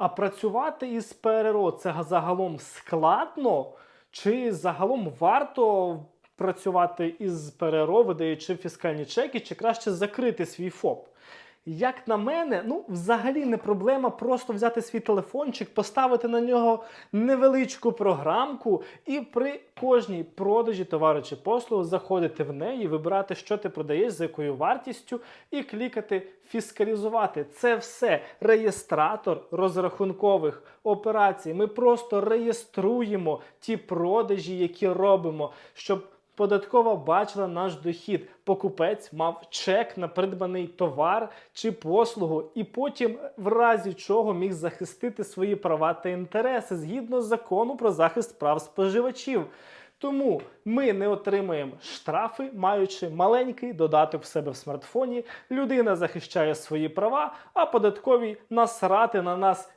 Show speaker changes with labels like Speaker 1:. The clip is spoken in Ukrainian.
Speaker 1: А працювати із ПРО це загалом складно, чи загалом варто працювати із ПРО, видаючи фіскальні чеки, чи краще закрити свій ФОП? Як на мене, ну взагалі не проблема просто взяти свій телефончик, поставити на нього невеличку програмку і при кожній продажі товару чи послуги заходити в неї, вибирати, що ти продаєш, за якою вартістю, і клікати фіскалізувати. Це все реєстратор розрахункових операцій. Ми просто реєструємо ті продажі, які робимо, щоб Податкова бачила наш дохід. Покупець мав чек на придбаний товар чи послугу, і потім, в разі чого, міг захистити свої права та інтереси згідно закону про захист прав споживачів. Тому ми не отримуємо штрафи, маючи маленький додаток в себе в смартфоні. Людина захищає свої права, а податкові насрати на нас